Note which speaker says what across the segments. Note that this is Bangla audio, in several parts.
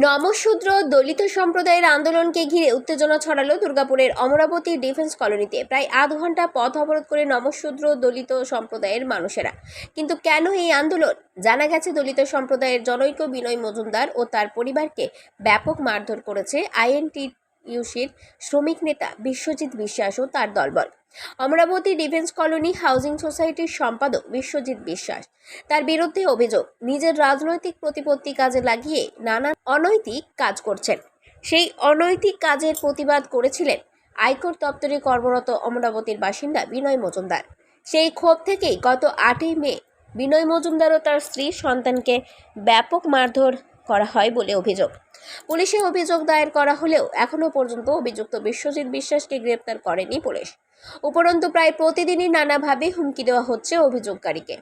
Speaker 1: নমশূদ্র দলিত সম্প্রদায়ের আন্দোলনকে ঘিরে উত্তেজনা ছড়ালো দুর্গাপুরের অমরাবতী ডিফেন্স কলোনিতে। প্রায় আধ ঘণ্টা পথ অবরোধ করে নমশূদ্র দলিত সম্প্রদায়ের মানুষেরা। কিন্তু কেন এই আন্দোলন? জানা গেছে দলিত সম্প্রদায়ের জনৈক বিনয় মজুমদার ও তার পরিবারকে ব্যাপক মারধর করেছে আইএনটি ইউসির শ্রমিক নেতা বিশ্বজিৎ বিশ্বাস ও তার দলবল। অমরাবতী ডিফেন্স কলোনি হাউজিং সোসাইটির সম্পাদক বিশ্বজিৎ বিশ্বাস। তার বিরুদ্ধে অভিযোগ, নিজের রাজনৈতিক প্রতিপত্তি কাজে লাগিয়ে নানা অনৈতিক কাজ করছেন। সেই অনৈতিক কাজের প্রতিবাদ করেছিলেন আয়কর দপ্তরে কর্মরত অমরাবতীর বাসিন্দা বিনয় মজুমদার। সেই ক্ষোভ থেকেই গত আটই মে বিনয় মজুমদার ও তার স্ত্রী সন্তানকে ব্যাপক মারধর করা হয় বলে অভিযোগ। পুলিশে অভিযোগ দায়ের করা হলেও এখনও পর্যন্ত অভিযুক্ত বিশ্বজিৎ বিশ্বাসকে গ্রেপ্তার করেনি পুলিশ। উপরন্তু প্রায় প্রতিদিনই নানাভাবে হুমকি দেওয়া হচ্ছে অভিযোগকারীকে।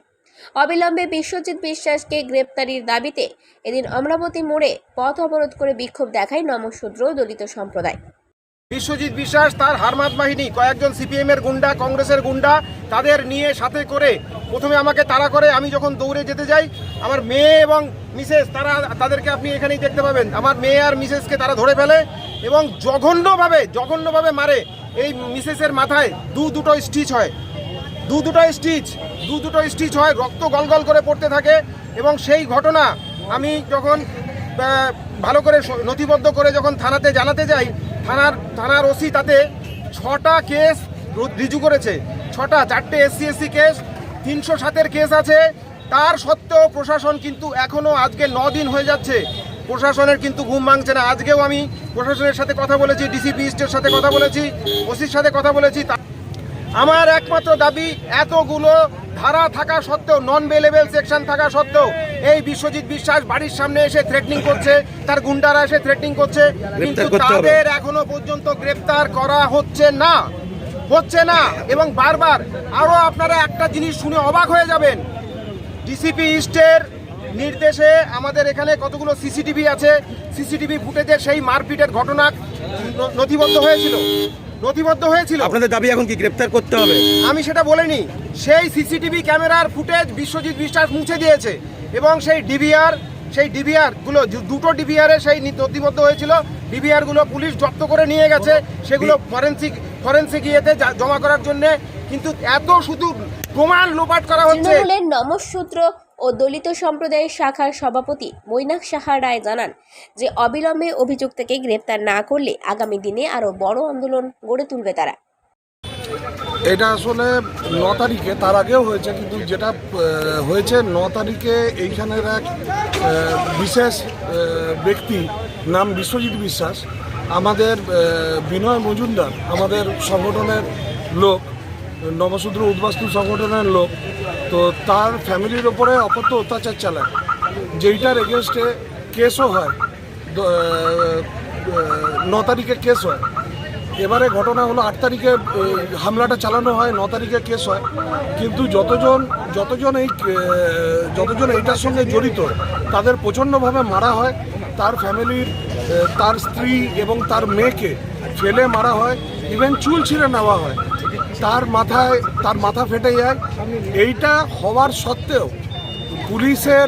Speaker 1: অবিলম্বে বিশ্বজিৎ বিশ্বাসকে গ্রেপ্তারির দাবিতে এদিন অমরাবতী মোড়ে পথ অবরোধ করে বিক্ষোভ দেখায় নমশূদ্র দলিত সম্প্রদায়।
Speaker 2: বিশ্বজিৎ বিশ্বাস, তার হারমাত বাহিনী, কয়েকজন সিপিএম এর গুন্ডা, কংগ্রেসের গুন্ডা, তাদের নিয়ে সাথে করে প্রথমে আমাকে তাড়া করে আমি যখন দৌড়ে যেতে যাই, আমার মেয়ে এবং মিসেস, তারা, তাদেরকে আপনি এখানেই দেখতে পাবেন। আমার মেয়ে আর মিসেসকে তারা ধরে ফেলে এবং জঘন্যভাবে জঘন্যভাবে মারে। এই মিসেসের মাথায় দু দুটো স্টিচ হয়। দু দুটো স্টিচ, দু দুটো স্টিচ হয়, রক্ত গলগল করে পড়তে থাকে এবং সেই ঘটনা আমি যখন ভালো করে নথিবদ্ধ করে যখন থানাতে জানাতে যাই থানার থানার ওসি তাতে ছটা কেস রিজু করেছে। ছটা, চারটে এসসি এসসি কেস, তিনশো সাতের কেস আছে। তার সত্ত্বেও প্রশাসন কিন্তু এখনও আজকে ন দিন হয়ে যাচ্ছে। প্রশাসনের কিন্তু ঘুম ভাঙছে না। আজকেও আমি প্রশাসনের সাথে কথা বলেছি, ডিসিপি ইস্টের সাথে কথা বলেছি, ওসির সাথে কথা বলেছি। আমার একমাত্র দাবি এতগুলো ধারা থাকা সত্ত্বেও নন বেলেবেল সেকশন থাকা সত্ত্বেও এই বিশ্বজিৎ বিশ্বাস বাড়ির সামনে এসে থ্রেটনিং করছে তার গুন্ডারা এসে থ্রেটনিং করছে কিন্তু তাদের এখনও পর্যন্ত গ্রেপ্তার করা হচ্ছে না। হচ্ছে না এবং বারবার আরও আপনারা একটা জিনিস শুনে অবাক হয়ে যাবেন। ডিসিপি ইস্টের নির্দেশে আমাদের এখানে কতগুলো সিসিটিভি আছে? সিসিটিভি ফুটেজে সেই মারপিটের ঘটনা নথিবদ্ধ হয়েছিল। নথিবদ্ধ হয়েছিল।
Speaker 3: আপনাদের দাবি এখন কি গ্রেপ্তার করতে হবে?
Speaker 2: আমি সেটা বলিনি। সেই সিসিটিভি ক্যামেরার ফুটেজ বিশ্বজিৎ বিশ্বাস মুছে দিয়েছে এবং সেই ডিভিআর সেই ডিভিআরগুলো দু- দুটো ডিভিআরে সেই নথিবদ্ধ হয়েছিল। ডিভিআরগুলো পুলিশ জব্দ করে নিয়ে গেছে। সেগুলো ফরেন্সিক ফরেন্সিক ইয়েতে জমা করার জন্য। কিন্তু এত শুধু প্রমাণ লোপাট করা হচ্ছে।
Speaker 1: নমশূদ্র ও দলিত সম্প্রদায়ের শাখার সভাপতি মৈনাক সাহা রায় জানান যে, অবিলম্বে অভিযুক্তকে গ্রেপ্তার না করলে আগামী দিনে আরও বড় আন্দোলন গড়ে তুলবে তারা।
Speaker 4: এটা আসলে ন তারিখে, তার আগেও হয়েছে, কিন্তু যেটা হয়েছে ন তারিখে এইখানের এক বিশেষ ব্যক্তি নাম বিশ্বজিৎ বিশ্বাস, আমাদের বিনয় মজুমদার, আমাদের সংগঠনের লোক নবশূদ্র উদ্বাস্তু সংগঠনের লোক তো তার ফ্যামিলির ওপরে অপত্য অত্যাচার চালায়। যেইটার এগেনস্টে কেসও হয়। ন তারিখে কেস হয়। এবারে ঘটনা হলো আট তারিখে হামলাটা চালানো হয়, ন তারিখে কেস হয়। কিন্তু যতজন যতজন এই যতজন এইটার সঙ্গে জড়িত, তাদের প্রচণ্ডভাবে মারা হয়। তার ফ্যামিলির তার স্ত্রী এবং তার মেয়েকে ফেলে মারা হয়। ইভেন চুল ছিঁড়ে নেওয়া হয়। তার মাথায়, তার মাথা ফেটে যায়। এইটা হওয়ার সত্ত্বেও পুলিশের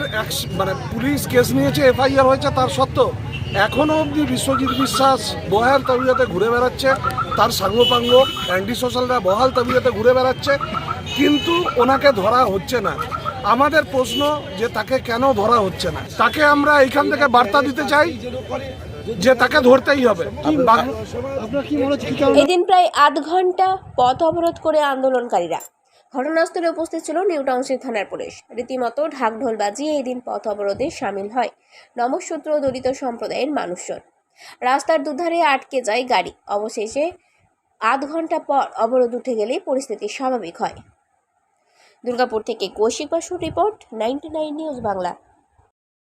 Speaker 4: মানে পুলিশ কেস নিয়েছে, এফআইআর হয়েছে তার সত্ত্বেও এখনও অবধি বিশ্বজিৎ বিশ্বাস বহাল তবিয়তে ঘুরে বেড়াচ্ছে, তার সাঙ্গপাঙ্গ অ্যান্টি সোশ্যালরা বহাল তবিয়তে ঘুরে বেড়াচ্ছে, কিন্তু ওনাকে ধরা হচ্ছে না। আমাদের প্রশ্ন যে তাকে কেন ধরা হচ্ছে না? তাকে আমরা এইখান থেকে বার্তা দিতে চাই যে তাকে ধরতেই হবে।
Speaker 1: এদিন প্রায় আধ ঘণ্টা পথ অবরোধ করে আন্দোলনকারীরা ঘটনাস্থলে উপস্থিত ছিল নিউ টাউনশিপ থানার পুলিশ। রীতিমতো ঢাকঢোল বাজিয়ে এই দিন পথ অবরোধে সামিল হয় নমশূদ্র দলিত সম্প্রদায়ের মানুষজন। রাস্তার দুধারে আটকে যায় গাড়ি। অবশেষে আধ ঘণ্টা পর অবরোধ উঠে গেলে পরিস্থিতি স্বাভাবিক হয়। দুর্গাপুর থেকে কৌশিক বাসুর রিপোর্ট নাইনটি নিউজ বাংলা।